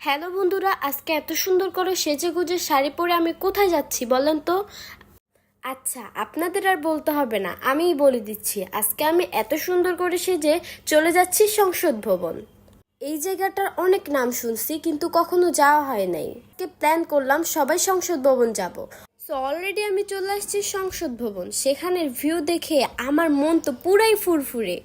Hello বন্ধুরা, আজকে এত সুন্দর করে সেজে গুজে শাড়ি পরে আমি কোথায় যাচ্ছি বলেন তো? আচ্ছা আপনাদের আর বলতে হবে না, আমিই বলে দিচ্ছি। আজকে আমি এত সুন্দর করে সেজে চলে যাচ্ছি সংসদ ভবন। এই জায়গাটার অনেক নাম শুনছি, কিন্তু কখনো যাওয়া হয় নাই। প্ল্যান করলাম সবাই সংসদ ভবন যাব। সো অলরেডি আমি চলে আসছি সংসদ ভবন। সেখানের ভিউ দেখে আমার মন তো পুরাই ফুরফুরে।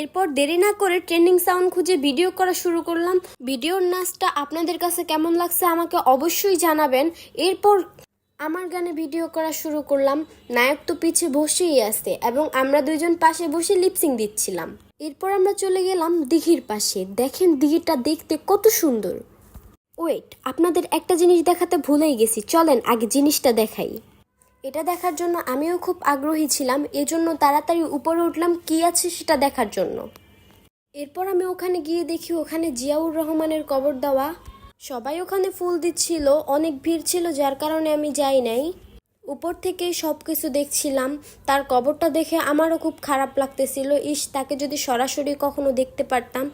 এরপর দেরি না করে ট্রেন্ডিং সাউন্ড খুঁজে ভিডিও করা শুরু করলাম। ভিডিওর নাচটা আপনাদের কাছে কেমন লাগছে আমাকে অবশ্যই জানাবেন। এরপর আমার গানে ভিডিও করা শুরু করলাম। নায়ক তো পিছে বসেই আছে এবং আমরা দুইজন পাশে বসে লিপসিং দিচ্ছিলাম। এরপর আমরা চলে গেলাম দিঘির পাশে। দেখেন দিঘিটা দেখতে কত সুন্দর। ওয়েট, আপনাদের একটা জিনিস দেখাতে ভুলেই গেছি। চলেন আগে জিনিসটা দেখাই। এটা দেখার জন্য আমিও খুব আগ্রহী ছিলাম, এজন্য তাড়াতাড়ি উপরে উঠলাম, কি আছে সেটা দেখার জন্য। এরপর আমি ওখানে গিয়ে দেখি ওখানে জিয়াউর রহমানের কবর দেওয়া। সবাই ওখানে ফুল দিচ্ছিল, অনেক ভিড় ছিল, যার কারণে আমি যাই নাই। উপর থেকেই সব কিছু দেখছিলাম, তার কবরটা দেখে আমারও খুব খারাপ লাগতেছিল। ইস, তাকে যদি সরাসরি কখনো দেখতে পারতাম।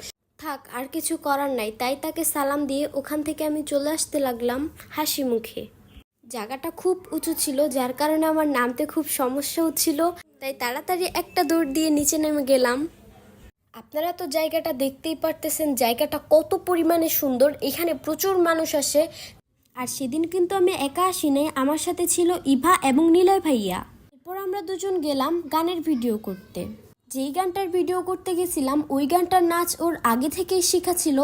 থাক, আর কিছু করার নাই, তাই তাকে সালাম দিয়ে ওখান থেকে আমি চলে আসতে লাগলাম হাসি মুখে জায়গাটা খুব উঁচু ছিল, যার কারণে আমার নামতে খুব সমস্যা হচ্ছিল তাই তাড়াতাড়ি একটা দৌড় দিয়ে নিচে নেমে গেলাম। আপনারা তো জায়গাটা দেখতেই পারতেছেন, জায়গাটা কত পরিমাণে সুন্দর, এখানে প্রচুর মানুষ আসে। আর সেদিন কিন্তু আমি একা আসি নাই, আমার সাথে ছিল ইভা এবং নিলয় ভাইয়া। এরপর আমরা দুজন গেলাম গানের ভিডিও করতে। যেই গানটার ভিডিও করতে গেছিলাম, ওই গানটার নাচ ওর আগে থেকেই শেখা ছিল।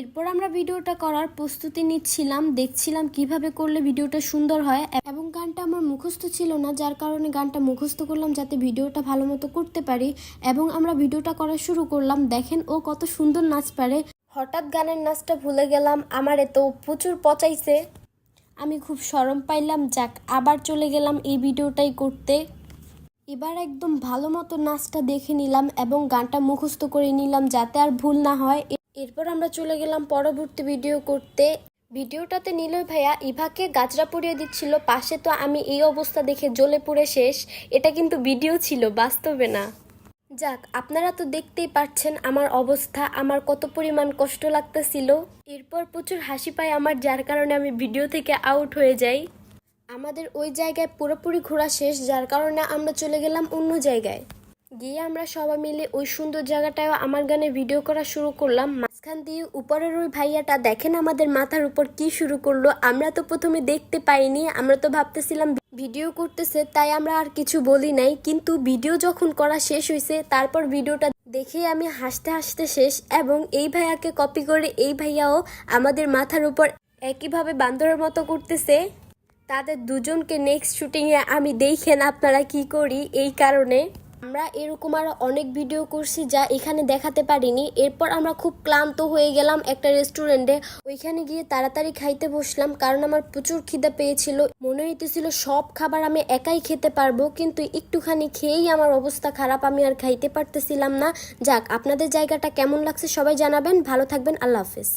এরপর আমরা ভিডিওটা করার প্রস্তুতি নিচ্ছিলাম, দেখছিলাম কীভাবে করলে ভিডিওটা সুন্দর হয় এবং গানটা আমার মুখস্থ ছিল না, যার কারণে গানটা মুখস্থ করলাম যাতে ভিডিওটা ভালো মতো করতে পারি এবং আমরা ভিডিওটা করা শুরু করলাম। দেখেন ও কত সুন্দর নাচ পারে। হঠাৎ গানের নাচটা ভুলে গেলাম, আমার এত প্রচুর পচাইছে। আমি খুব সরম পাইলাম, যাক, আবার চলে গেলাম এই ভিডিওটাই করতে। এবার একদম ভালো মতো নাচটা দেখে নিলাম এবং গানটা মুখস্থ করে নিলাম যাতে আর ভুল না হয়। এরপর আমরা চলে গেলাম পরবর্তী ভিডিও করতে। ভিডিওটাতে নিলয় ভাইয়া ইভাকে গাজরা পরিয়ে দিচ্ছিল, পাশে তো আমি এই অবস্থা দেখে জ্বলে পুড়ে শেষ। এটা কিন্তু ভিডিও ছিল, বাস্তবে না। যাক, আপনারা তো দেখতেই পাচ্ছেন আমার অবস্থা, আমার কত পরিমাণ কষ্ট লাগতেছিল। এরপর প্রচুর হাসি পায় আমার, যার কারণে আমি ভিডিও থেকে আউট হয়ে যাই। আমাদের ওই জায়গায় পুরোপুরি ঘোরা শেষ, যার কারণে আমরা চলে গেলাম অন্য জায়গায়। গিয়ে আমরা সবাই মিলে ওই সুন্দর জায়গাটায় আমার গানে ভিডিও করা শুরু করলাম। মাঝখান দিয়ে উপরের ওই ভাইয়াটা দেখেন আমাদের মাথার উপর কি শুরু করল। আমরা তো প্রথমে দেখতে পাইনি, আমরা তো ভাবতেছিলাম ভিডিও করতেছে, তাই আমরা আর কিছু বলি নাই। কিন্তু ভিডিও যখন করা শেষ হয়েছে তারপর ভিডিওটা দেখে আমি হাসতে হাসতে শেষ এবং এই ভাইয়াকে কপি করে এই ভাইয়াও আমাদের মাথার উপর একইভাবে বান্দরের মতো করতেছে। তাদের দুজনকে নেক্সট শুটিংয়ে আমি দেখেন আপনারা কি করি এই কারণে। আমরা এরকম আরও অনেক ভিডিও করছি যা এখানে দেখাতে পারিনি। এরপর আমরা খুব ক্লান্ত হয়ে গেলাম একটা রেস্টুরেন্টে ওইখানে গিয়ে তাড়াতাড়ি খাইতে বসলাম, কারণ আমার প্রচুর খিদে পেয়েছিল। মনে হইতেছিল সব খাবার আমি একাই খেতে পারব, কিন্তু একটুখানি খেয়েই আমার অবস্থা খারাপ, আমি আর খাইতে পারতেছিলাম না। যাক, আপনাদের জায়গাটা কেমন লাগছে সবাই জানাবেন। ভালো থাকবেন, আল্লাহ হাফেজ।